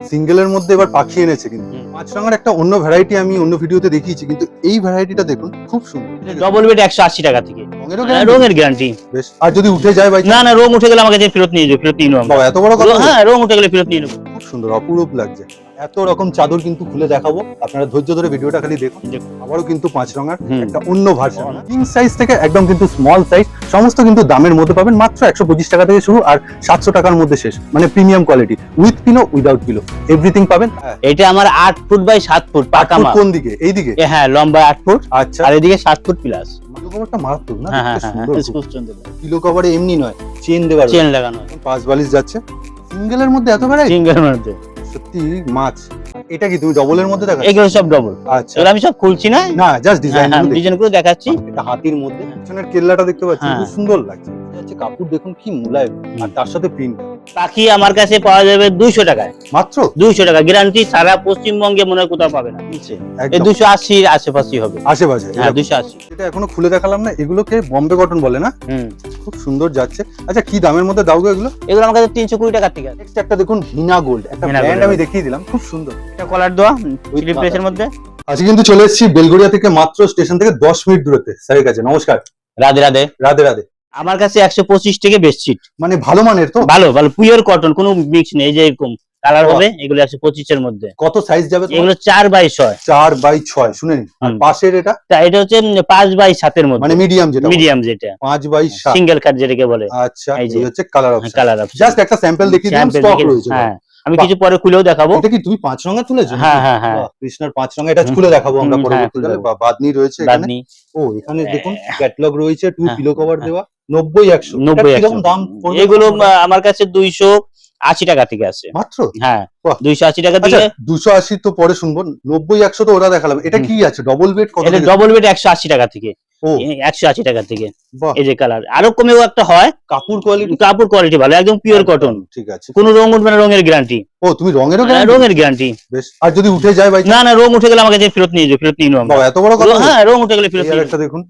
সিঙ্গেলের মধ্যে এবার পাখি এনেছে কিন্তু। মাছরাঙার একটা অন্য ভ্যারাইটি আমি অন্য ভিডিওতে দেখিয়েছি কিন্তু এই ভ্যারাইটিটা দেখুন খুব সুন্দর। ডবল বেড একশো আশি টাকা থেকে। রঙের গ্যারান্টি বেশ। আর যদি উঠে যায় ভাই না না রং উঠে গেলে আমাকে যে ফেরত নিয়ে যাবে ফেরত নিয়ে নেব। এত বড় কথা হ্যাঁ রং উঠে গেলে ফেরত নিয়ে নেব। খুব সুন্দর অপরূপ লাগছে। এত রকম চাদর কিন্তু খুলে দেখাবো। আপনারা ধৈর্য ধরে ভিডিওটা খালি দেখুন। আবারও কিন্তু পাঁচ রঙার একটা অন্য ভার্সন কিং সাইজ থেকে একদম কিন্তু স্মল সাইজ সমস্ত কিন্তু দামের মধ্যে পাবেন মাত্র একশো পঁচিশ টাকা থেকে শুরু আর সাতশো টাকার মধ্যে শেষ। মানে premium quality with pillow without pillow everything পাবেন। এটা আমার আট ফুট বাই সাত ফুট পাকা কোন দিকে? এই দিকে? হ্যাঁ লম্বা আট ফুট। আচ্ছা। আর এদিকে সাত ফুট প্লাস পিলো কভারটা মারাত্মক না? হ্যাঁ হ্যাঁ হ্যাঁ পিলো কভারে এমনি নয় চেন দেওয়া চেন লাগানো পাঁচ বালিশ যাচ্ছে। সিঙ্গেলের মধ্যে এত ভ্যারাইটি সিঙ্গেল মধ্যে। সত্যি মাছ। এটা কি তুমি ডবলের মধ্যে দেখা এগুলো সব ডবল আচ্ছা। এগুলো আমি সব খুলছি না? না জাস্ট ডিজাইন ডিজাইন করে দেখাচ্ছি। এটা হাতির মধ্যে। পিছনের কেল্লাটা দেখতে পাচ্ছি হ্যাঁ। খুব সুন্দর লাগছে। হচ্ছে কাপড় দেখুন কি মুলায়ম আর তার সাথে প্রিন্ট। পাখি আমার কাছে পাওয়া যাবে দুইশো টাকায়। মাত্র? দুইশো টাকা। গ্যারান্টি সারা পশ্চিমবঙ্গে মনে হয় কোথাও পাবে না। দুশো আশির আশেপাশে হবে। আশেপাশে হ্যাঁ। দুশো আশি। এটা এখনও খুলে দেখালাম না এগুলোকে বম্বে কটন বলে না? খুব সুন্দর যাচ্ছে। আচ্ছা কি দামের মধ্যে দাও এগুলো? এগুলো আমার কাছে তিনশো কুড়ি টাকার থেকে নেক্সট একটা দেখুন হিনা গোল্ড একটা ব্র্যান্ড আমি দেখিয়ে দিলাম খুব সুন্দর। এটা কলার With স্লিপ প্রেসের মধ্যে। আজকে কিন্তু চলে এসেছি বেলগড়িয়া থেকে মাত্র স্টেশন থেকে দশ মিনিট দূরত্বে। স্যারের কাছে নমস্কার। রাধে রাধে। রাধে রাধে। আমার কাছে একশো পঁচিশ থেকে বেডশিট মানে ভালো মানের তো? ভালো ভালো পিওর কটন কোনো মিক্স নেই এই যে এরকম কালার। হবে এগুলো একশো পঁচিশের মধ্যে। কত সাইজ যাবে এগুলো চার বাই ছয়। চার বাই ছয় শুনে পাশের এটা? এটা হচ্ছে পাঁচ বাই সাতের মধ্যে। মানে মিডিয়াম যেটা মিডিয়াম যেটা। পাঁচ বাই সাত। সিঙ্গেল কাট যেটাকে বলে। আচ্ছা এই যে। হচ্ছে colour option colour option just একটা স্যাম্পল দেখিয়ে দিলাম স্টক রয়েছে। হ্যাঁ আমি কিছু পরে খুলেও দেখাবো। এটা কি তুমি পাঁচ রঙা তুলেছো? হ্যাঁ হ্যাঁ হ্যাঁ। কৃষ্ণার পাঁচ রঙা। এটা। খুলে দেখাবো আমরা হ্যাঁ, পরবর্তীকালে। বাদনি রয়েছে এখানে। ও এখানে দেখুন ক্যাটালগ রয়েছে টু হ্যাঁ, পিলো কভার হ্যাঁ। দেওয়া। নব্বই একশো। নব্বই একশো। দাম এগুলো আমার কাছে দুইশো আশি টাকা থেকে আছে মাত্র? হ্যাঁ। দুইশো আশি টাকা আচ্ছা থেকে দুশো আশি তো পরে শুনব। নব্বই একশো তো ওরা দেখালাম। এটা কি আছে? ডবল বেড এটা ডবল বেড একশো আশি টাকা থেকে। একশো আশি টাকা থেকে। এই যে কালার আরও কমেও একটা হয়। কাপড় কোয়ালিটি কাপড় কোয়ালিটি ভালো একদম পিওর কটন ঠিক আছে। কোনো রং উঠবে না রঙের গ্যারান্টি ও তুমি রঙেরও guarantee? রঙের গ্যারান্টি বেশ। আর যদি উঠে যায় ভাই না না রং উঠে গেলে আমাকে যে ফেরত নিয়ে যাবে ফেরত নিয়ে। বাবা এত বড় কথা হ্যাঁ রং উঠে গেলে ফেরত নিয়ে একটা দেখুন।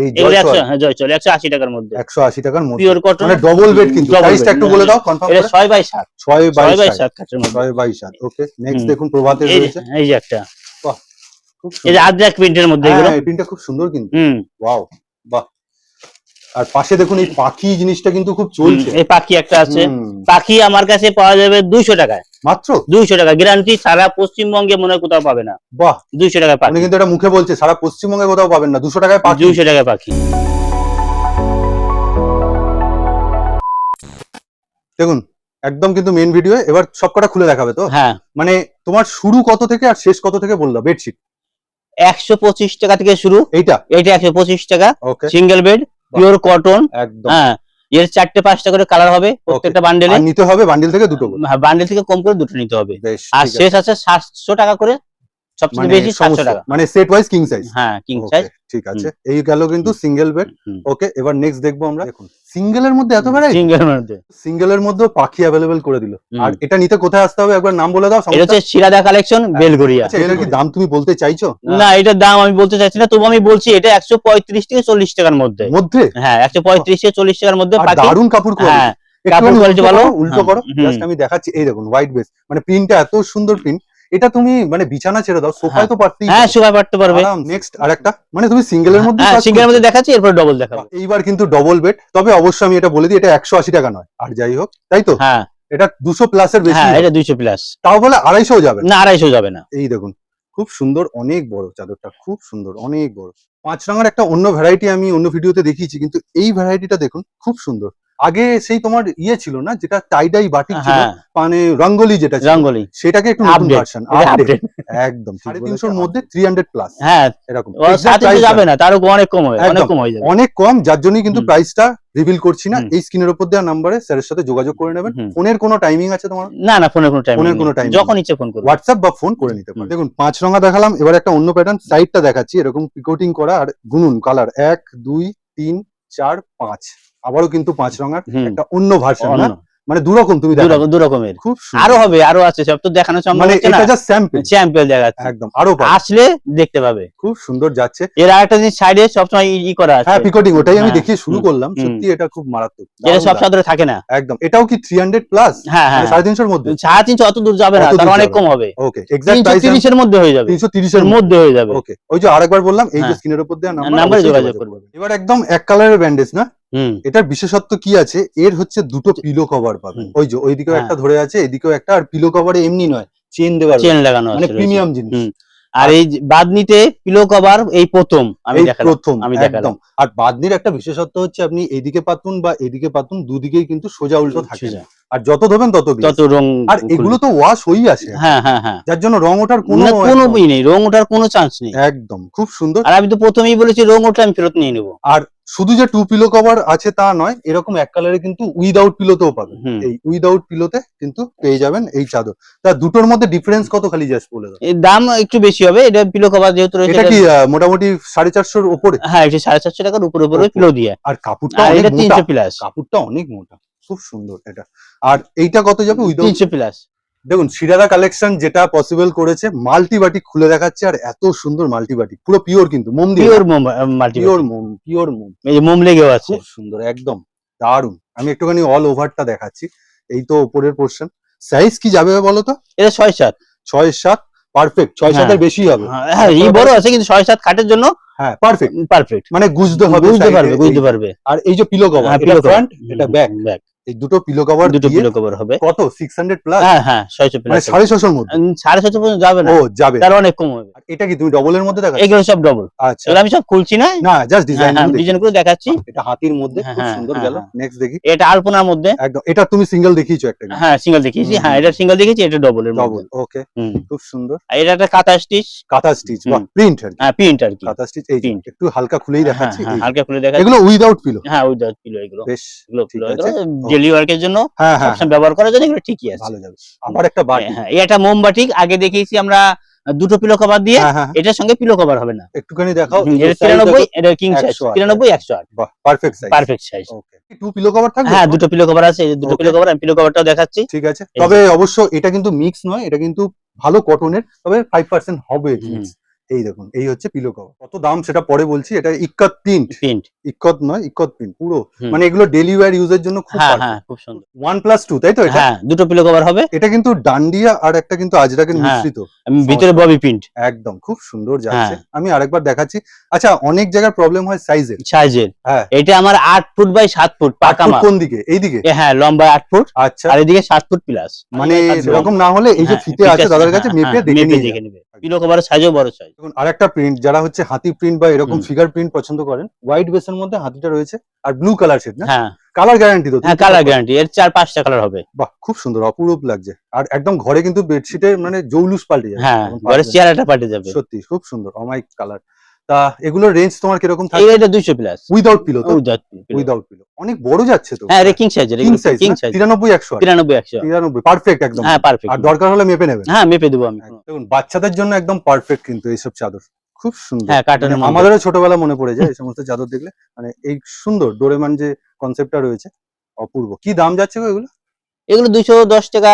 এই জয় একশো হ্যাঁ জয় চলে একশো আশি টাকার মধ্যে। একশো আশি টাকার মধ্যে। পিওর কটন মানে ডবল বেড কিন্তু। প্রাইসটা একটু বলে দাও কনফার্ম এটা ছয় বাই সাত। ছয় বাই ছয় বাই সাত। সাত কাঠের মধ্যে। ছয় বাই সাত। ওকে নেক্সট দেখুন প্রভাতের এই রয়েছে। এই যে একটা। খুব এই যে আদ্রাক প্রিন্টের মধ্যে এগুলো। হ্যাঁ প্রিন্টটা খুব সুন্দর কিন্তু। হুম। ওয়াও বাহ। আর পাশে দেখুন এই পাখি জিনিসটা কিন্তু খুব চলছে। এই পাখি একটা আছে। পাখি আমার কাছে পাওয়া যাবে দুইশো টাকায়। মাত্র? দুইশো টাকা। গ্যারান্টি সারা পশ্চিমবঙ্গে মনে হয় কোথাও পাবে না। বাহ। দুইশো টাকায় পাখি। কিন্তু এটা মুখে বলছে সারা পশ্চিমবঙ্গে কোথাও পাবেন না। দুশো টাকায় পাখি। দুইশো টাকায় পাখি। দেখুন একদম কিন্তু মেন ভিডিও এবার সবকটা খুলে দেখাবে তো? হ্যাঁ। মানে তোমার শুরু কত থেকে আর শেষ কত থেকে বলল? বেডশিট একশো পঁচিশ টাকা থেকে শুরু। এইটা? এইটা একশো পঁচিশ টাকা। সিঙ্গেল বেড পিওর কটন একদম। হ্যাঁ এর চারটে পাঁচটা করে কালার হবে প্রত্যেকটা বান্ডেলে নিতে হবে বান্ডিল থেকে দুটো হ্যাঁ বান্ডেল থেকে কম করে দুটো নিতে হবে। আর শেষ আছে সাতশো টাকা করে সবচেয়ে মানে বেশি সাতশো সমস্ত- টাকা। মানে সেট ওয়াইজ কিং সাইজ হ্যাঁ কিং সাইজ ঠিক আছে। এই গেল কিন্তু সিঙ্গেল বেড ওকে এবার নেক্সট দেখব আমরা। সিঙ্গেলের মধ্যে এত ভ্যারাইটি সিঙ্গেল মধ্যে। সিঙ্গেলের মধ্যে পাখি অ্যাভেলেবেল করে দিল। আর এটা নিতে কোথায় আসতে হবে? একবার নাম বলে দাও এটা। হচ্ছে শিরাদা কালেকশন বেলগড়িয়া আচ্ছা এটার কি দাম তুমি বলতে চাইছো? না এটার দাম আমি বলতে চাইছি না। তবু আমি বলছি এটা একশো পঁয়ত্রিশ থেকে চল্লিশ টাকার মধ্যে। মধ্যে? হ্যাঁ একশো পঁয়ত্রিশ থেকে চল্লিশ টাকার মধ্যে পাখি। দারুণ কাপড় কোয়ালিটি হ্যাঁ কাপড় উল্টো ভালো। করো, উল্টো হ্যাঁ, করো। জাস্ট আমি দেখাচ্ছি। এই দেখুন হোয়াইট বেস মানে প্রিন্টটা এত সুন্দর প্রিন্ট এটা তুমি মানে বিছানা ছেড়ে দাও সোফায় তো পারতেই হ্যাঁ সবাই পারতে পারবে। নেক্সট আরেকটা মানে তুমি সিঙ্গেলের মধ্যে হ্যাঁ কাজ সিঙ্গেলের মধ্যে দেখাচ্ছি এরপর ডবল দেখাবো। এইবার কিন্তু ডবল বেড তবে অবশ্যই আমি এটা বলে দিই এটা একশো আশি টাকা নয়। আর যাই হোক তাই তো? হ্যাঁ। এটা দুশো প্লাসের বেশি হ্যাঁ এটা দুইশো প্লাস তাও বলে আড়াইশো যাবে? না। না আড়াইশো যাবে না। এই দেখুন খুব সুন্দর অনেক বড় চাদরটা খুব সুন্দর অনেক বড়। পাঁচ রঙের একটা অন্য ভ্যারাইটি আমি অন্য ভিডিওতে দেখিয়েছি কিন্তু এই ভ্যারাইটিটা দেখুন খুব সুন্দর। আগে সেই তোমার ইয়ে ছিল না যেটা টাইডাই বাটিক ছিল হ্যাঁ। মানে রঙ্গলি যেটা ছিল রঙ্গলি। সেটাকে একটু নতুন ভার্সন একদম সাড়ে তিনশোর মধ্যে থ্রি হান্ড্রেড প্লাস হ্যাঁ এরকম। যাবে না তারও অনেক কম হবে অনেক কম হয়ে যাবে। অনেক কম যার জন্যই কিন্তু প্রাইসটা রিভিল করছি না। এই স্ক্রিনের উপর দেওয়া নাম্বারে স্যারের সাথে যোগাযোগ করে নেবেন। ফোনের কোনো টাইমিং আছে তোমার? না না ফোনের কোনো টাইম ফোনের কোনো time যখন ইচ্ছে ফোন করব। হোয়াটসঅ্যাপ বা ফোন করে নিতে পারেন দেখুন পাঁচ রঙা দেখালাম এবার একটা অন্য প্যাটার্ন সাইডটা দেখাচ্ছি এরকম পিকোটিং করা আর গুনুন কালার এক দুই তিন চার পাঁচ। আবারও কিন্তু পাঁচ রঙার একটা অন্য ভার্সন মানে দু রকম তুমি দু দেখো দু রকমের খুব আরও হবে আরও আছে সব তো দেখানো সম্ভব মানে হচ্ছে না। এটা জাস্ট স্যাম্পল দেখাচ্ছে। একদম আরও। আসলে দেখতে পাবে। খুব সুন্দর যাচ্ছে। এর আরেকটা জিনিস সাইডে সবসময় ই- ই করা আছে। হ্যাঁ পিকটিং ওটাই আমি হ্যাঁ, দেখিয়ে শুরু করলাম। সত্যি এটা খুব মারাত্মক। যেটা সব। সাদরে থাকে না। একদম। এটাও কি থ্রি হান্ড্রেড প্লাস হ্যাঁ হ্যাঁ। সাড়ে তিনশোর মধ্যে? সাড়ে তিনশো অত দূর যাবে না তার অনেক কম হবে। ওকে এক্সাক্ট তিনশো প্রাইস তিরিশের মধ্যে হয়ে যাবে। তিনশো তিরিশের এর মধ্যে হয়ে যাবে। ওকে ওই যে আরেকবার বললাম এই যে হ্যাঁ। স্ক্রিনের উপর দেওয়া নাম্বার যোগাযোগ করবে। এবার একদম এক কালারের ব্যান্ডেজ না? এটার বিশেষত্ব কি আছে? এর হচ্ছে দুটো পিলো কভার পাবেন ওই যে ওইদিকেও হ্যাঁ। একটা ধরে আছে এদিকেও একটা আর পিলো কভারে এমনি নয় চেন দেওয়া চেন লাগানো মানে প্রিমিয়াম জিনিস। আর এই বাদনিতে পিলো কভার এই প্রথম আমি দেখালাম। প্রথম আমি একদম। দেখালাম আর বাদনির একটা বিশেষত্ব হচ্ছে আপনি এদিকে পাতুন বা এদিকে পাতুন দুদিকেই কিন্তু সোজা উল্টো থাকে সোজা। আর যত ধরবেন তত। তত রং আর এগুলো তো ওয়াশ হয়েই আসে। হ্যাঁ হ্যাঁ হ্যাঁ। যার জন্য রং ওঠার কোনো কোনো ই নেই রং ওঠার কোনো চান্স নেই। একদম খুব সুন্দর। আর আমি তো প্রথমেই বলেছি রং ওঠা আমি ফেরত নিয়ে নেব। আর শুধু যে টু পিলো কভার আছে তা নয় এরকম এক কালারে কিন্তু উইদাউট পিলোতেও পাবেন। এই উইদাউট পিলোতে কিন্তু পেয়ে যাবেন এই চাদর। তা দুটোর মধ্যে ডিফারেন্স কত খালি জাস্ট বলে দাও। এর দাম একটু বেশি হবে এটা পিলো কভার যেহেতু রয়েছে এটা কি মোটামুটি সাড়ে চারশোর ওপরে হ্যাঁ এটা সাড়ে চারশো টাকার উপরে উপরে। পিলো দিয়ে। আর কাপড়টা এটা তিনশো প্লাস কাপড়টা অনেক মোটা। খুব সুন্দর এটা। আর এইটা কত যাবে উইদাউট তিনশো প্লাস দেখুন সিরারা কালেকশন যেটা পসিবল করেছে মাল্টিবাটিক খুলে দেখাচ্ছে আর এত সুন্দর মাল্টিবাটিক পুরো পিওর কিন্তু মোম দিয়ে। পিওর মোম মাল্টি পিওর মোম পিওর মোম। এই যে মোম লেগেও আছে। সুন্দর একদম। দারুণ আমি একটুখানি অল ওভারটা দেখাচ্ছি। এই তো উপরের পোর্শন সাইজ কি যাবে বলো তো? এটা ছয় সাত। ছয় সাত পারফেক্ট ছয় হ্যাঁ। সাতের বেশি হবে। হ্যাঁ এই বড় আছে কিন্তু ছয় সাত খাটের জন্য হ্যাঁ পারফেক্ট পারফেক্ট মানে গুজতে হবে বুঝতে পারবে বুঝতে পারবে। আর এই যে পিলো কভার হ্যাঁ এটা ফ্রন্ট এটা ব্যাক ব্যাক এই দুটো পিলো কভার দুটো পিলো কভার হবে। কত? সিক্স হান্ড্রেড প্লাস হ্যাঁ হ্যাঁ ছয়শো মানে প্লাস সাড়ে ছশোর মধ্যে? সাড়ে ছশো পর্যন্ত যাবে না। ও যাবে। তার অনেক কম হবে। এটা কি তুমি ডবলের মধ্যে দেখা এগুলো সব ডবল আচ্ছা। এগুলো আমি সব খুলছি না। না জাস্ট হ্যাঁ ডিজাইন হ্যাঁ ডিজাইন করে দেখাচ্ছি। এটা হাতির মধ্যে খুব হ্যাঁ, সুন্দর হ্যাঁ, গেল। হ্যাঁ। নেক্সট দেখি। এটা আলপনার মধ্যে। একদম। এটা তুমি সিঙ্গেল দেখিয়েছো একটা হ্যাঁ সিঙ্গেল দেখিয়েছি। হ্যাঁ এটা সিঙ্গেল দেখেছি এটা ডবল মধ্যে। ওকে খুব সুন্দর। আর এটা একটা কাঁথা স্টিচ কাঁথা স্টিচ বা প্রিন্ট আর হ্যাঁ প্রিন্ট আর কি। কাঁথা স্টিচ এই Print। একটু হালকা খুলেই হ্যাঁ, দেখাচ্ছি হ্যাঁ। হালকা খুলে দেখাচ্ছি। এগুলো উইদাউট পিলো হ্যাঁ ওই পিলো এগুলো। বেশ এগুলো ডেলি ওয়ার্কের জন্য হ্যাঁ হ্যাঁ সবসময় ব্যবহার করার জন্য এগুলো ঠিকই আছে। ভালো যাবে। আবার একটা বাটি। হ্যাঁ, হ্যাঁ একটা মোমবাটি আগে দেখিয়েছি আমরা দুটো পিলো কভার দিয়ে হ্যাঁ হ্যাঁ এটার সঙ্গে পিলো কভার হবে না। একটুখানি দেখাও এটা তিরানব্বই এটা কিং সাইজ 108 তিরানব্বই একশো আট। Perfect size perfect size okay two pillow cover থাকবে? হ্যাঁ দুটো পিলো কভার আছে দুটো পিলো কভার আমি পিলো কভারটাও দেখাচ্ছি। ঠিক আছে। তবে অবশ্য এটা কিন্তু মিক্স নয় এটা কিন্তু ভালো কটনের তবে ফাইভ পার্সেন্ট হবে হুম। mix। এই দেখুন এই হচ্ছে পিলো কভার কত দাম সেটা পরে বলছি এটা ইক্কত প্রিন্ট প্রিন্ট ইক্কত নয় ইক্কত প্রিন্ট পুরো। মানে এগুলো ডেলি ওয়্যার ইউজের জন্য খুব হ্যাঁ হ্যাঁ খুব সুন্দর। ওয়ান প্লাস টু তাই তো এটা? হ্যাঁ দুটো পিলো কভার হবে। এটা কিন্তু ডান্ডিয়া আর একটা কিন্তু আজরাকের হ্যাঁ। মিশ্রিত। আমি ভিতরে ববি প্রিন্ট একদম খুব সুন্দর যাচ্ছে। হ্যাঁ। আমি আরেকবার দেখাচ্ছি। আচ্ছা অনেক জায়গার প্রবলেম হয় সাইজের সাইজের হ্যাঁ। এটা আমার আট ফুট বাই সাত ফুট পাকা মাপ। কোন দিকে? এইদিকে? এ হ্যাঁ লম্বা আট ফুট আচ্ছা। আর এদিকে সাত ফুট প্লাস মানে এরকম না হলে এই যে ফিতে আছে তাদের কাছে মেপে দেখে নিয়ে দেখে। নেবে। পিলো কভারের সাইজও বড় সাইজ দেখুন আরেকটা প্রিন্ট যারা হচ্ছে হাতি প্রিন্ট বা এরকম ফিগার প্রিন্ট পছন্দ করেন হোয়াইট বেসের মধ্যে হাতিটা রয়েছে আর ব্লু কালার শেড না? হ্যাঁ। কালার গ্যারান্টি তো হ্যাঁ কালার গ্যারান্টি এর চার পাঁচটা কালার হবে। বাহ খুব সুন্দর অপরূপ লাগছে। আর একদম ঘরে কিন্তু বেডশিটের মানে জৌলুস পাল্টে যাবে। হ্যাঁ ঘরের চেয়ারটা পাল্টে যাবে। সত্যি খুব সুন্দর অমাইক কালার তা এগুলোর রেঞ্জ তোমার কীরকম থাকে এটা দুইশো প্লাস উইদাউট পিলো তো? উইদাউট পিলো অনেক বড় যাচ্ছে তো? হ্যাঁ রেকিং কিং সাইজ কিং সাইজ তিরানব্বই একশো আট। তিরানব্বই একশো। তিরানব্বই পারফেক্ট একদম। হ্যাঁ পারফেক্ট আর দরকার হলে মেপে নেবেন হ্যাঁ মেপে দেবো আমি। দেখুন বাচ্চাদের জন্য একদম পারফেক্ট কিন্তু এইসব চাদর। খুব সুন্দর। হ্যাঁ কার্টনের মানে আমাদেরও ছোটবেলা মনে পড়ে যায় এই সমস্ত চাদর দেখলে। মানে এই সুন্দর ডোরেমান যে কনসেপ্টটা রয়েছে অপূর্ব। কি দাম যাচ্ছে গো এগুলো? এগুলো দুইশো দশ টাকা।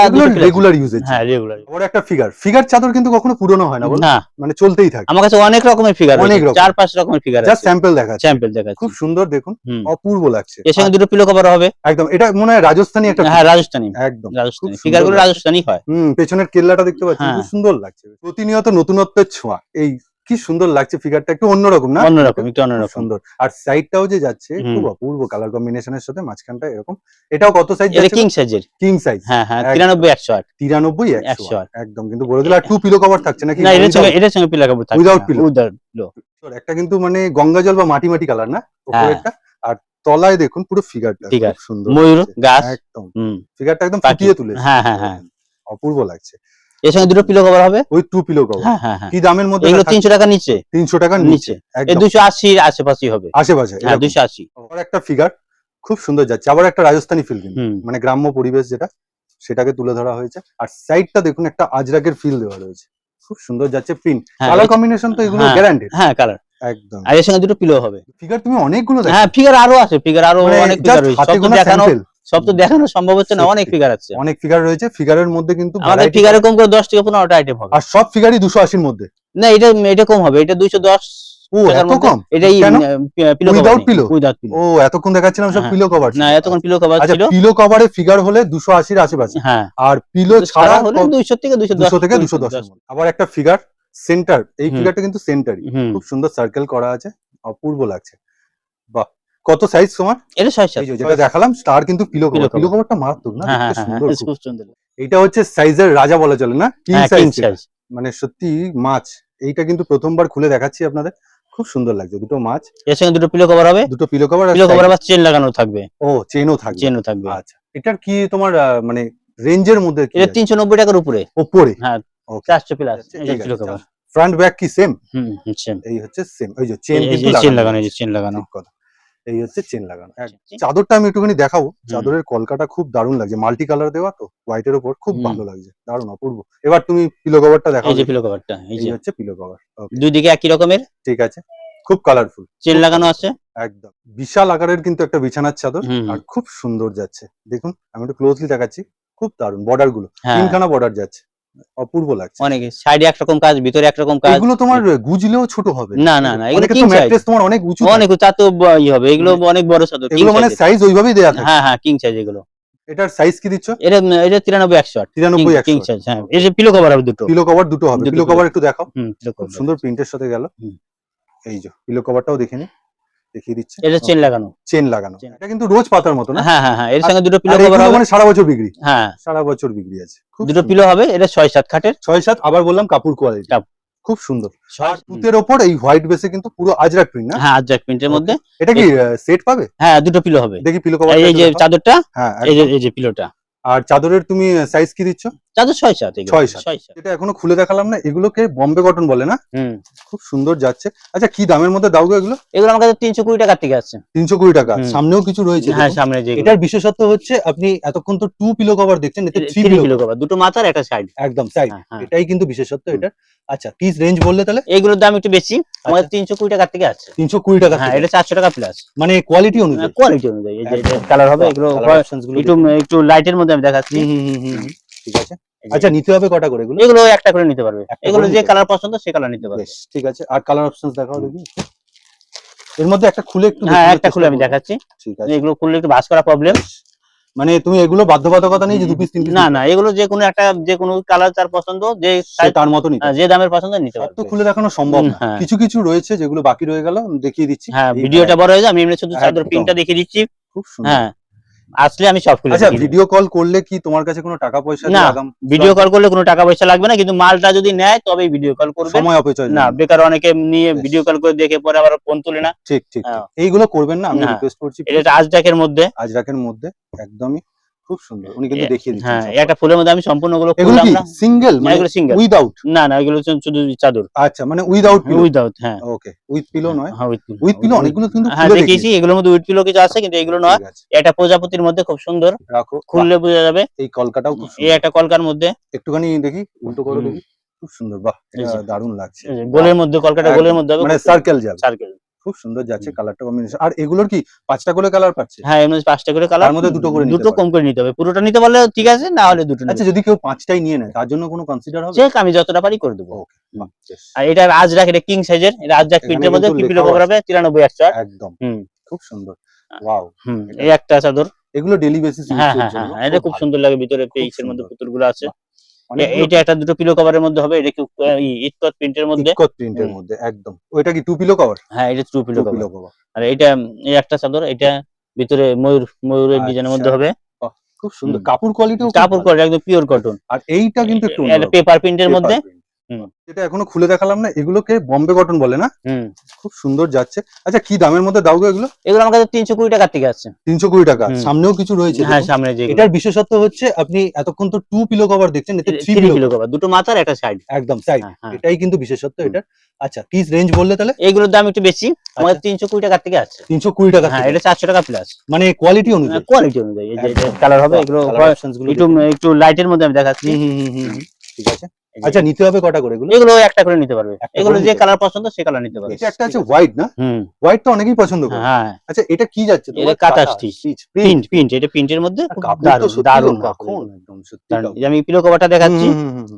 রেগুলার ইউজেজ হ্যাঁ রেগুলার বড় একটা ফিগার ফিগার চাদর কিন্তু কখনো পুরনো হয় না না। মানে চলতেই থাকে। আমার কাছে অনেক রকমের ফিগার অনেক রকম। চার পাঁচ রকমের ফিগার জাস্ট আছে। স্যাম্পল দেখাচ্ছে। স্যাম্পল দেখাচ্ছি। খুব সুন্দর দেখুন। অপূর্ব লাগছে। এর সঙ্গে দুটো পিলো কভার হবে। একদম। এটা মনে হয় রাজস্থানী একটা হ্যাঁ রাজস্থানী। একদম। রাজস্থানী। খুব ফিগারগুলো রাজস্থানী হয়। হুম পেছনের কেল্লাটা দেখতে পাচ্ছি হ্যাঁ। খুব সুন্দর লাগছে। প্রতিনিয়ত নতুনত্বের ছোঁয়া। এই কি সুন্দর লাগছে ফিগারটা একটু অন্যরকম না? অন্যরকম একটু অন্যরকম। সুন্দর। আর সাইডটাও যে যাচ্ছে। খুব অপূর্ব কালার কম্বিনেশনের সাথে মাঝখানটা এরকম। এটাও কত সাইজ এটা যাচ্ছে? কিং সাইজের কিং সাইজ হ্যাঁ হ্যাঁ একদম। তিরানব্বই একশো আট। তিরানব্বই 108 একদম। কিন্তু বলে দিলে টু পিলো কভার থাকছে নাকি? না এটার সঙ্গে এটার সঙ্গে পিলো কভার থাকবে Without pillow? উইদাউট পিলো একটা কিন্তু মানে গঙ্গা জল বা মাটি মাটি কালার না? উপরেরটা। আর তলায় দেখুন পুরো ফিগারটা। খুব সুন্দর ময়ূর গাছ। একদম। ফিগারটা একদম। ফুটিয়ে তুলেছে। হ্যাঁ, হ্যাঁ, হ্যাঁ। অপূর্ব লাগছে। এর সঙ্গে দুটো পিলো কভার হবে? ওই টু পিলো কভার হ্যাঁ হ্যাঁ হ্যাঁ। কি দামের মধ্যে এগুলো টাকা নিচে। নিচে। এই আশেপাশেই হবে। আশেপাশে হ্যাঁ একটা ফিগার খুব সুন্দর যাচ্ছে। আবার একটা রাজস্থানি ফিল মানে গ্রাম্য পরিবেশ যেটা সেটাকে তুলে ধরা হয়েছে। আর সাইডটা দেখুন একটা আজরাকের ফিল দেওয়া রয়েছে। খুব সুন্দর যাচ্ছে প্রিন্ট হ্যাঁ, কালার কম্বিনেশন তো এগুলো হ্যাঁ। গ্যারান্টেড হ্যাঁ কালার একদম। আর এর সঙ্গে দুটো পিলো হবে। ফিগার তুমি অনেকগুলো হ্যাঁ ফিগার আরও আছে। ফিগার আরও মানে অনেক ফিগার রয়েছে। সব দেখানো। সব তো দেখানো সম্ভব হচ্ছে না অনেক ফিগার আছে। অনেক ফিগার রয়েছে ফিগারের মধ্যে কিন্তু আমাদের ফিগারে কম করে দশ থেকে পনেরোটা আইটেম হবে। আর সব ফিগারই দুশো আশির মধ্যে। না এটা এটা কম হবে এটা দুইশো দশ ও এত কম? এটাই? Pillow Without pillow? Without pillow ও এতক্ষণ দেখাচ্ছিলাম সব হ্যাঁ। পিলো কভার না এতক্ষণ পিলো কভার আচ্ছা পিলো কভারে ফিগার হলে দুশো আশির আশেপাশে। হ্যাঁ। আর পিলো ছাড়া হলে দুইশো থেকে দুইশো দশ দুশো থেকে দুশো দশ। আবার একটা ফিগার সেন্টার এই। ফিগারটা কিন্তু সেন্টারই খুব সুন্দর সার্কেল করা আছে অপূর্ব লাগছে। বাহ! কত সাইজ তোমার? এটা সাত যেটা দেখালাম স্টার কিন্তু পিলো কভার পিলো কভারটা মারাত্মক না? হ্যাঁ হ্যাঁ হ্যাঁ সুন্দর খুব। খুব। সুন্দর এইটা হচ্ছে সাইজের রাজা বলা চলে না? কিং সাইজ সাইজ মানে সত্যি মাছ। এইটা কিন্তু প্রথমবার খুলে দেখাচ্ছি আপনাদের। খুব সুন্দর লাগছে দুটো মাছ। এর সঙ্গে দুটো পিলো কভার হবে। দুটো পিলো কভার পিলো কভার আবার চেন লাগানো থাকবে। ও চেনও থাকবে। চেনও থাকবে। আচ্ছা এটার কি তোমার মানে রেঞ্জের মধ্যে কি এটা তিনশো নব্বই টাকার উপরে। ওপরে হ্যাঁ Okay. চারশো plus pillow cover front back কি সেম হুম সেম এই হচ্ছে সেম ওই যে চেন কিন্তু যে চেন লাগানো। লাগানো চেন লাগানো। কথা। এই হচ্ছে চেন লাগানো। এক- চাদরটা আমি একটুখানি দেখাবো। চাদরের কলকাটা খুব দারুণ লাগছে। মাল্টি কালার দেওয়া তো হোয়াইটের ওপর খুব ভালো লাগছে। দারুণ অপূর্ব। এবার তুমি পিলো কভারটা দেখাও। এই যে পিলো কভারটা এই এই যে। হচ্ছে পিলো কভার দুই দিকে একই রকমের? ঠিক আছে। খুব কালারফুল চেন লাগানো আছে? একদম। বিশাল আকারের কিন্তু একটা বিছানার চাদর আর খুব সুন্দর যাচ্ছে। দেখুন আমি একটু ক্লোজলি দেখাচ্ছি। খুব দারুণ বর্ডারগুলো। হ্যাঁ। তিনখানা বর্ডার যাচ্ছে। অপূর্ব লাগছে। অনেক সাইডে একরকম কাজ ভিতরে একরকম কাজ। এগুলো তোমার গুজলেও ছোট হবে। না না না এগুলো কিং ম্যাট্রেস তোমার অনেক উঁচু অনেক তো ই হবে এগুলো অনেক বড় এগুলো মানে সাইজ ওইভাবেই দেয়া থাকে। হ্যাঁ হ্যাঁ কিং সাইজ এগুলো। এটার সাইজ কি দিচ্ছ? এটা এটা তিরানব্বই একশো আট। তিরানব্বই কিং একশো সাইজ হ্যাঁ এই যে পিলো কভার হবে দুটো। পিলো কভার দুটো হবে। পিলো কভার একটু দেখাও। হুম। সুন্দর প্রিন্টের সাথে গেল। এই যে পিলো কভারটাও দেখে নি। দেখিয়ে দিচ্ছে। এটা চেন লাগানো। চেন লাগানো। এটা কিন্তু রোজ পাতার মতো না? হ্যাঁ হ্যাঁ হ্যাঁ। এর সঙ্গে দুটো পিলো কভার হবে। মানে সারা বছর বিক্রি। হ্যাঁ। সারা বছর বিক্রি আছে। দুটো পিলো হবে এটা ছয় সাত খাটের। ছয় সাত আবার বললাম কাপড় কোয়ালিটি খুব সুন্দর। আর তুতের ওপর এই হোয়াইট বেসে কিন্তু পুরো আজরাক প্রিন্ট না? হ্যাঁ আজ্জাক প্রিন্টের মধ্যে। এটা কি সেট পাবে? হ্যাঁ দুটো পিলো হবে। দেখি পিলো কভার এই যে চাদরটা হ্যাঁ এই যে এই যে পিলোটা আর চাদরের তুমি সাইজ কি দিচ্ছ? চাদর ছয় সাত ছয় সাত। এটা এখনও খুলে দেখালাম না এগুলোকে বম্বে কটন বলে না? খুব সুন্দর যাচ্ছে। আচ্ছা কি দামের মধ্যে দাও এগুলো? এগুলো আমার কাছে তিনশো কুড়ি টাকার থেকে আসছে। তিনশো কুড়ি টাকা। সামনেও কিছু রয়েছে হ্যাঁ সামনে যে এটার বিশেষত্ব হচ্ছে আপনি এতক্ষণ তো টু পিলো কভার দেখছেন এতে থ্রি পিলো কভার দুটো মাথার একটা সাইড একদম সাইড হ্যাঁ এটাই কিন্তু বিশেষত্ব। এটার। আচ্ছা পিস রেঞ্জ বললে তাহলে? এগুলোর দাম একটু বেশি আমাদের তিনশো কুড়ি টাকার থেকে আছে তিনশো কুড়ি টাকা হ্যাঁ এটা চারশো টাকা প্লাস মানে কোয়ালিটি অনুযায়ী। কোয়ালিটি অনুযায়ী। এই যে একদম। কালার হবে এগুলো একটু একটু লাইটের মধ্যে আমি দেখাচ্ছি। হুম, হুম, হুম, হুম, ঠিক আছে। আচ্ছা নিতে হবে কটা করে এগুলো? এগুলো একটা করে নিতে পারবে। এগুলো যে কালার পছন্দ সে কালার নিতে পারবে। ঠিক আছে। আর কালার অপশনস দেখাও দেখি। এর মধ্যে একটা খুলে একটু হ্যাঁ একটা খুলে আমি দেখাচ্ছি। ঠিক আছে। এগুলো খুললে একটু ভাস করা প্রবলেম মানে তুমি এগুলো বাধ্যবাধকতা নেই যে দু পিস তিন পিস না না এগুলো যে কোনো একটা যে কোনো কালার তার পছন্দ যে তার মতনই হ্যাঁ, যে দামের পছন্দ নিতে পারবে। তো খুলে দেখানো সম্ভব না। হ্যাঁ। কিছু কিছু রয়েছে যেগুলো বাকি রয়ে গেল দেখিয়ে দিচ্ছি। হ্যাঁ ভিডিওটা বড় হয়ে যায় আমি এমনি শুধু চাদর। পিনটা দেখিয়ে দিচ্ছি। খুব সুন্দর। হ্যাঁ। আসলে আমি সব আচ্ছা ভিডিও কল করলে কি তোমার কাছে কোনো টাকা পয়সা না, ভিডিও কল করলে কোনো টাকা পয়সা লাগবে না কিন্তু মালটা যদি নেয় তবে ভিডিও কল করবে। সময় অপচয় না। বেকার অনেকে নিয়ে ভিডিও কল করে দেখে পরে আবার ফোন তুলে না। ঠিক ঠিক। হ্যাঁ। এইগুলো করবেন না আমি রিকোয়েস্ট করছি। এটা আজ আজডাকের মধ্যে। আজরাকের মধ্যে একদমই। খুব সুন্দর। উনি কিন্তু দেখিয়ে দিচ্ছেন হ্যাঁ একটা ফুলের মধ্যে আমি সম্পূর্ণগুলো এগুলো কি? সিঙ্গেল মানে এগুলো সিঙ্গেল উইদাউট না না এগুলো শুধু চাদর। আচ্ছা মানে উইদাউট পিলো উইদাউট হ্যাঁ। ওকে উইথ পিলো নয়। হ্যাঁ উইথ পিলো উইথ পিলো অনেকগুলো কিন্তু হ্যাঁ খুলে দেখিয়েছি এগুলোর মধ্যে উইথ পিলো কিছু আছে কিন্তু এগুলো নয়। এটা প্রজাপতির মধ্যে খুব সুন্দর। রাখো। খুললে বোঝা যাবে। এই কলকাটাও খুব এই একটা কলকার মধ্যে। একটুখানি দেখি উল্টো করে দেখি। খুব সুন্দর বাহ। দারুণ লাগছে। গোলের মধ্যে কলকাটা গোলের মধ্যে মানে সার্কেল যাবে। সার্কেল খুব সুন্দর যাচ্ছে। কালারটা কম্বিনেশন আর এগুলোর কি পাঁচটা করে কালার পাচ্ছে? হ্যাঁ মধ্যে পাঁচটা করে কালার তার মধ্যে দুটো করে দুটো। কম করে নিতে হবে। পুরোটা নিতে পারলে ঠিক আছে না হলে দুটো আচ্ছা যদি কেউ পাঁচটাই নিয়ে নেয় তার জন্য কোনো কনসিডার হবে? চেক আমি যতটা পারি করে দেবো। আর এটা আজরাক এটা কিং সাইজের এখানে প্রিন্টের মধ্যে কিন্তু কি পিলো লেখাও কভার হবে তিরানব্বই একশো আট একদম। হুম। খুব সুন্দর। ওয়াও হুম এই একটা চাদর। এগুলো ডেলি বেসিস হ্যাঁ হ্যাঁ হ্যাঁ এটা খুব সুন্দর লাগে ভিতরে পেইসের মধ্যে সুন্দর। পুতুলগুলো আছে এ- এইটা একটা দুটো পিলো কভারের মধ্যে হবে এটা কি ইটকট প্রিন্টের মধ্যে? প্রিন্টের মধ্যে একদম। ওইটা কি টু পিলো কভার হ্যাঁ এটা টু পিলো কভার আর এটা এই একটা চাদর এটা ভিতরে ময়ূর ময়ূরের ডিজাইনের মধ্যে আচ্ছা। হবে খুব সুন্দর। কাপড় কোয়ালিটিও কাপড় কোয়ালিটি একদম পিওর কটন আর এইটা কিন্তু একটু এটা পেপার প্রিন্টের মধ্যে। যেটা এখনও খুলে দেখালাম না এগুলোকে বম্বে কটন বলে না? খুব সুন্দর যাচ্ছে। আচ্ছা কি দামের মধ্যে দাও গো এগুলো? এগুলো আমার কাছে তিনশো কুড়ি টাকার থেকে আছে তিনশো কুড়ি টাকা। সামনেও কিছু রয়েছে হ্যাঁ সামনে যে এটার বিশেষত্ব হচ্ছে আপনি এতক্ষণ তো টু পিলো কভার দেখছেন এতে থ্রি পিলো কভার দুটো মাথার একটা সাইড একদম সাইড হ্যাঁ এটাই কিন্তু বিশেষত্ব। এটার। আচ্ছা পিস রেঞ্জ বললে তাহলে? এগুলোর দাম একটু বেশি আমাদের তিনশো কুড়ি টাকার থেকে আছে তিনশো কুড়ি টাকা হ্যাঁ এটা চারশো টাকা প্লাস মানে কোয়ালিটি অনুযায়ী। কোয়ালিটি অনুযায়ী। কালার হবে এগুলো একটু একটু লাইটের মধ্যে আমি দেখাচ্ছি। হুম, হুম, হুম, হুম, হুম। ঠিক আছে। আচ্ছা নিতে হবে কটা করে এগুলো? এগুলো একটা করে নিতে পারবে। এগুলো যে কালার পছন্দ সে কালার নিতে পারবে। এটা একটা আছে হোয়াইট না? হোয়াইট তো অনেকেই পছন্দ করে। হ্যাঁ। আচ্ছা এটা কি যাচ্ছে এটা কাঁথা stitch। প্রিন্ট প্রিন্ট এটা প্রিন্টের মধ্যে দারুণ দারুণ একদম সত্যি। এই আমি পিলো কভারটা দেখাচ্ছি।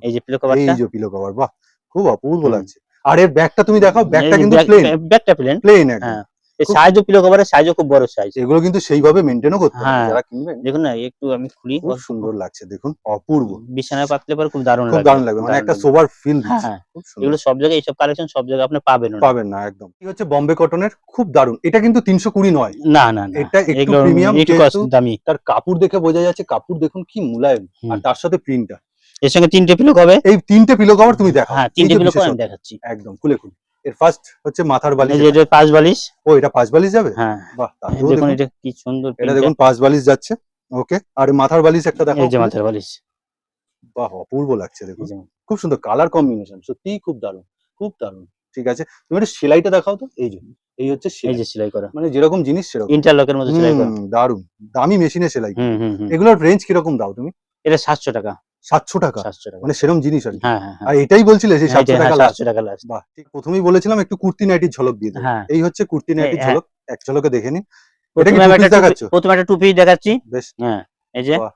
এই যে পিলো এই কভারটা যে পিলো কভার বাহ খুব অপূর্ব। লাগছে। আর এর ব্যাগটা তুমি দেখো ব্যাগটা কিন্তু প্লেন ব্যাগটা প্লেন প্লেন একদম। হ্যাঁ। এই সাইজও পিলো কভারের সাইজও খুব বড় সাইজ এগুলো কিন্তু সেইভাবে মেনটেনও করতে হবে হ্যাঁ। যারা কিনবেন। দেখুন না একটু আমি খুলি। খুব সুন্দর লাগছে দেখুন অপূর্ব। বিছানায় পাতলে পরে খুব দারুণ খুব দারুণ লাগবে মানে একটা সোবার ফিল হ্যাঁ হ্যাঁ। খুব সুন্দর। এগুলো সব জায়গায় এইসব কালেকশন সব জায়গায় আপনি পাবেন না। পাবেন না একদম। কি হচ্ছে বম্বে কটনের খুব দারুণ। এটা কিন্তু তিনশো কুড়ি নয়। না না এটা একটু প্রিমিয়াম একটু দামি। তার কাপড় দেখে বোঝা যাচ্ছে কাপড় দেখুন কি মুলায়ম। আর তার সাথে প্রিন্টটা এর সঙ্গে তিনটে পিলো হবে এই তিনটে পিলো কভার তুমি দেখো হ্যাঁ তিনটে পিলো করে আমি দেখাচ্ছি। একদম খুলে খুলে। এর ফার্স্ট হচ্ছে মাথার বালিশ এই যে এটা পাঁচ বালিশ? ও এটা পাঁচ বালিশ যাবে? হ্যাঁ। বাহ দেখুন এটা কি সুন্দর এটা দেখুন পাঁচ বালিশ যাচ্ছে। ওকে আর মাথার বালিশ একটা। দেখো। এই যে মাথার বালিশ। বাহ অপূর্ব লাগছে দেখুন। খুব সুন্দর কালার কম্বিনেশন সত্যিই খুব দারুণ খুব দারুণ। ঠিক আছে তুমি একটু সেলাইটা দেখাও তো। এই যে এই হচ্ছে এই যে সেলাই করা। মানে যেরকম জিনিস সেরকম। ইন্টারলকের মধ্যে সেলাই করা। দারুণ। দামি মেশিনে সেলাই। এগুলোর রেঞ্জ কীরকম দাও তুমি? এটা সাতশো টাকা। সাতশো টাকা। সাতশো টাকা। মানে সেরকম জিনিস আর কি। হ্যাঁ হ্যাঁ হ্যাঁ। আর এটাই বলছিলে হ্যাঁ, সাতশো টাকা সাতশো টাকা বাহ ঠিক প্রথমেই বলেছিলাম একটু কুর্তি নাইটির ঝলক দিয়ে হ্যাঁ। এই হচ্ছে কুর্তি নাইটির হ্যাঁ। ঝলক। এক ঝলকে দেখে নিন এটা কি প্রথমে আমি two একটা দেখাচ্ছ? টুপি- প্রথমে একটা টুপি দেখাচ্ছি। বেশ। হ্যাঁ এই যে। বাহ।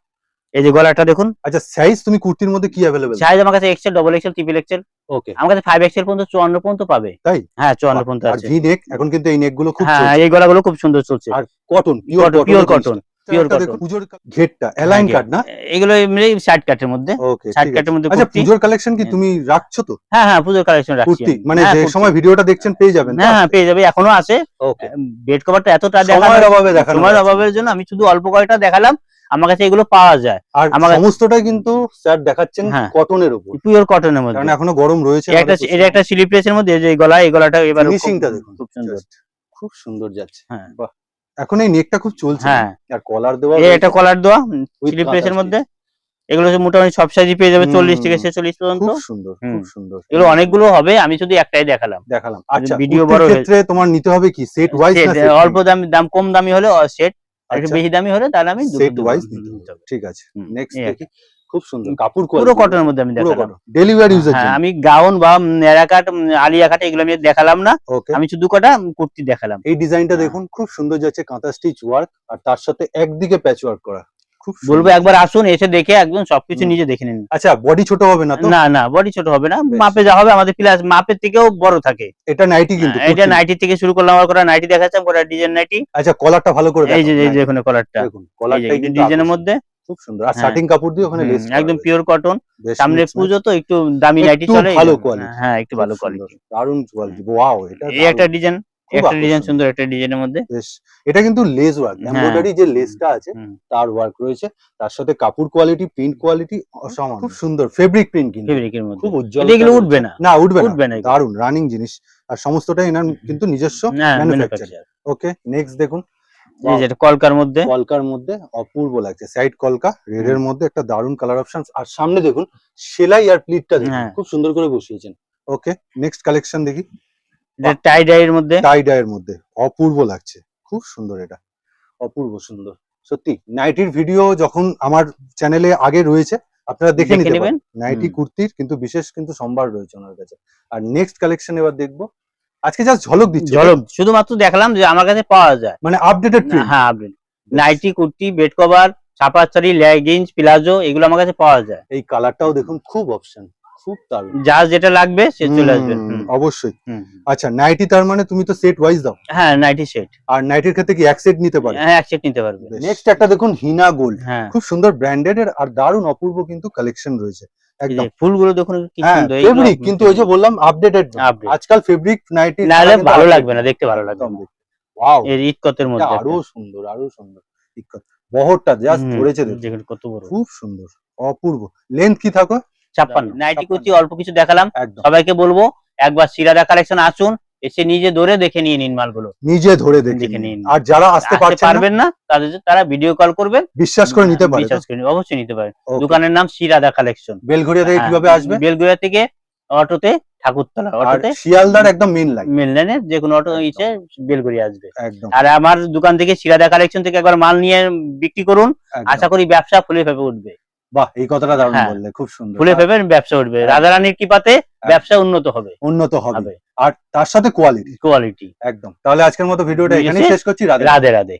এই যে গলাটা দেখুন। আচ্ছা সাইজ তুমি কুর্তির মধ্যে কি অ্যাভেলেবেল সাইজ আমার কাছে XL double XL triple XL okay আমার কাছে ফাইভ এক্সেল পর্যন্ত চুয়ান্ন পর্যন্ত পাবে। তাই? হ্যাঁ চুয়ান্ন পর্যন্ত আর আছে। ভি নেক এখন কিন্তু এই নেকগুলো খুব হ্যাঁ এই গলাগুলো খুব সুন্দর চলছে। আর cotton pure Cotton, pure pure cotton। পুজোর ঘেরটা অ্যালাইন কাট না? এগুলো এমনি সাইড কাটের মধ্যে। সাইড কাটের মধ্যে আচ্ছা। পুজোর কালেকশন কি তুমি রাখছো তো? হ্যাঁ হ্যাঁ পুজোর কালেকশন রাখছি। মানে হ্যাঁ, যে সময় ভিডিওটা দেখছেন পেয়ে যাবেন হ্যাঁ হ্যাঁ পেয়ে যাবে এখনও আছে। ওকে বেড কভারটা এতটা সময়ের অভাবে দেখানো সময়ের অভাবের জন্য আমি শুধু অল্প কয়টা দেখালাম। আমার কাছে এগুলো পাওয়া যায়। আর আমার- সমস্তটাই কিন্তু স্যার দেখাচ্ছেন হ্যাঁ। কটনের উপর। পিওর কটনের মধ্যে। কারণ এখনও গরম রয়েছে এটা একটা এটা একটা স্লিপলেসের মধ্যে এই যে গলা এই গলাটা এবার ফিনিশিংটা দেখুন খুব সুন্দর। খুব সুন্দর যাচ্ছে। হ্যাঁ। বাহ। এখন এই নেকটা খুব চলছে। হ্যাঁ। আর কলার দেওয়া একটা কলার দেওয়া স্লিপলেসের কাঁথা মধ্যে। এগুলো মোটামুটি সব সাইজই পেয়ে যাবে চল্লিশ থেকে। ছেচল্লিশ পর্যন্ত। খুব সুন্দর খুব সুন্দর। এগুলো অনেকগুলো হবে আমি শুধু একটাই দেখালাম। দেখালাম। আচ্ছা ভিডিও বড় ক্ষেত্রে তোমার নিতে হবে কি? সেট ওয়াইজ অল্প দামি দাম কম দামি হলে সেট আর আচ্ছা, বেশি দামি হলে তাহলে আমি সেট ওয়াইজ ঠিক আছে। নেক্সট দেখি। খুব সুন্দর। কাপড় পুরো কটনের মধ্যে আমি দেখালাম। ডেলিভারি ইউজের হ্যাঁ আমি গাউন বা নেরাকাট আলিয়া কাট এগুলো আমি দেখালাম না। আমি শুধু কটা কুর্তি দেখালাম। এই ডিজাইনটা হ্যাঁ। দেখুন খুব সুন্দর যাচ্ছে কাঁথা স্টিচ ওয়ার্ক আর তার সাথে একদিকে প্যাচ ওয়ার্ক করা। খুব বলব একবার আসুন এসে দেখে একদম সবকিছু নিজে দেখে নিন। আচ্ছা বডি ছোট হবে না তো? না না বডি ছোট হবে না। মাপে যা হবে আমাদের প্লাস মাপের থেকেও বড় থাকে। এটা নাইটি কিন্তু হ্যাঁ, এটা নাইটি থেকে শুরু করলাম আমার করা নাইটি দেখাচ্ছিলাম কটা ডিজাইন নাইটি আচ্ছা কলারটা ভালো করে এই যে এই যে। এখানে কলারটা দেখুন কলারটাই কিন্তু ডিজাইনের মধ্যে। খুব সুন্দর। আর হ্যাঁ। শার্টিং কাপড় দিয়ে ওখানে লেস একদম পিওর কটন সামনে পুজো তো একটু দামি নাইটি চলে। ভালো quality। হ্যাঁ একটু ভালো কোয়ালিটি দারুণ কোয়ালিটি ওয়াও এটা এই একটা ডিজাইন একটা ডিজাইন সুন্দর একটা ডিজাইনের মধ্যে। বেশ এটা কিন্তু লেস ওয়ার্ক। এমব্রয়ডারি যে লেসটা আছে তার ওয়ার্ক রয়েছে। তার সাথে কাপড় কোয়ালিটি প্রিন্ট কোয়ালিটি অসামান্য খুব সুন্দর ফেব্রিক প্রিন্ট কিন্তু। ফেব্রিকের মধ্যে। খুব উজ্জ্বল এগুলো উঠবে না। না উঠবে না। উঠবে না। দারুণ রানিং জিনিস। আর সমস্তটাই এনার কিন্তু নিজস্ব ম্যানুফ্যাকচার ওকে নেক্সট দেখুন। এই যে এটা কলকার মধ্যে? কলকার মধ্যে অপূর্ব লাগছে। সাইড কলকা রেড এর মধ্যে একটা দারুণ কালার অপশন আর সামনে দেখুন সেলাই আর প্লিটটা দেখুন হ্যাঁ। খুব সুন্দর করে বসিয়েছেন। ওকে নেক্সট কালেকশন দেখি। এটা টাই ডাইয়ের মধ্যে? টাই ডাইয়ের মধ্যে। অপূর্ব লাগছে। খুব সুন্দর এটা। অপূর্ব সুন্দর। সত্যি নাইটির ভিডিও যখন আমার চ্যানেলে আগে রয়েছে আপনারা দেখে নিতে পারেন। নাইটি কুর্তির কিন্তু বিশেষ কিন্তু সম্ভার রয়েছে ওনার কাছে। আর নেক্সট কালেকশন এবার দেখব। আজকে জাস্ট ঝলক দিচ্ছে ঝলক শুধুমাত্র দেখালাম যে আমার কাছে পাওয়া যায়। মানে আপডেটেড প্রিন্ট হ্যাঁ update nighty kurti bed cover sari leggings palazzo এগুলো আমার কাছে পাওয়া যায়। এই কালারটাও দেখুন খুব অপশন খুব দারুণ। যা যেটা লাগবে সে চলে আসবে। অবশ্যই। আচ্ছা নাইটি তার মানে তুমি তো সেট ওয়াইজ দাও। হ্যাঁ নাইটি সেট আর নাইটির ক্ষেত্রে কি এক সেট নিতে পারবে? হ্যাঁ এক সেট নিতে পারবে। নেক্সট একটা দেখুন হিনা গোল্ড হ্যাঁ। খুব সুন্দর ব্র্যান্ডেড আর দারুণ অপূর্ব কিন্তু কালেকশন রয়েছে। একদম। ফুলগুলো দেখুন কি হ্যাঁ সুন্দর ফেব্রিক কিন্তু ওই যে বললাম আপডেটেড আজকাল ফেব্রিক নাইটি নাহলে ভালো লাগবে না দেখতে ভালো লাগবে ওয়াও এর ইট মধ্যে আরও সুন্দর আরও সুন্দর। বহরটা জাস্ট ধরেছে দেখুন। কত বড়। খুব সুন্দর অপূর্ব। লেন্থ কি থাকো? নাইটি 56 অল্প কিছু দেখালাম। সবাইকে বলব একবার সিরাদা কালেকশন আসুন। এসে নিজে ধরে দেখে নিয়ে নিন মালগুলো। নিজে ধরে দেখে নিন। আর যারা আসতে পারবেন না তাদের তারা ভিডিও কল করবেন। বিশ্বাস করে নিতে পারে বিশ্বাস করে অবশ্যই নিতে পারেন। দোকানের নাম সিরাদা কালেকশন বেলঘরিয়া থেকে কীভাবে আসবে? বেলগুড়িয়া থেকে অটোতে ঠাকুরতলা অটোতে শিয়ালদার একদম মেন লাইন মেন লাইনে যে কোনো অটো। ইচ্ছে বেলগুড়িয়া আসবে। একদম। আর আমার দোকান থেকে সিরাদা কালেকশন থেকে একবার মাল নিয়ে বিক্রি করুন। আশা করি ব্যবসা ফুলে ফেপে উঠবে। বাহ এই কথাটা দারুণ হ্যাঁ। বললে খুব সুন্দর। ফুলে আর ব্যবসা উঠবে হ্যাঁ। রাধারানীর কৃপাতে ব্যবসা উন্নত হবে। উন্নত হবে। হবে। আর তার সাথে কোয়ালিটি কোয়ালিটি একদম। তাহলে আজকের মতো ভিডিওটা এখানেই শেষ? করছি। রাধে। রাধে রাধে।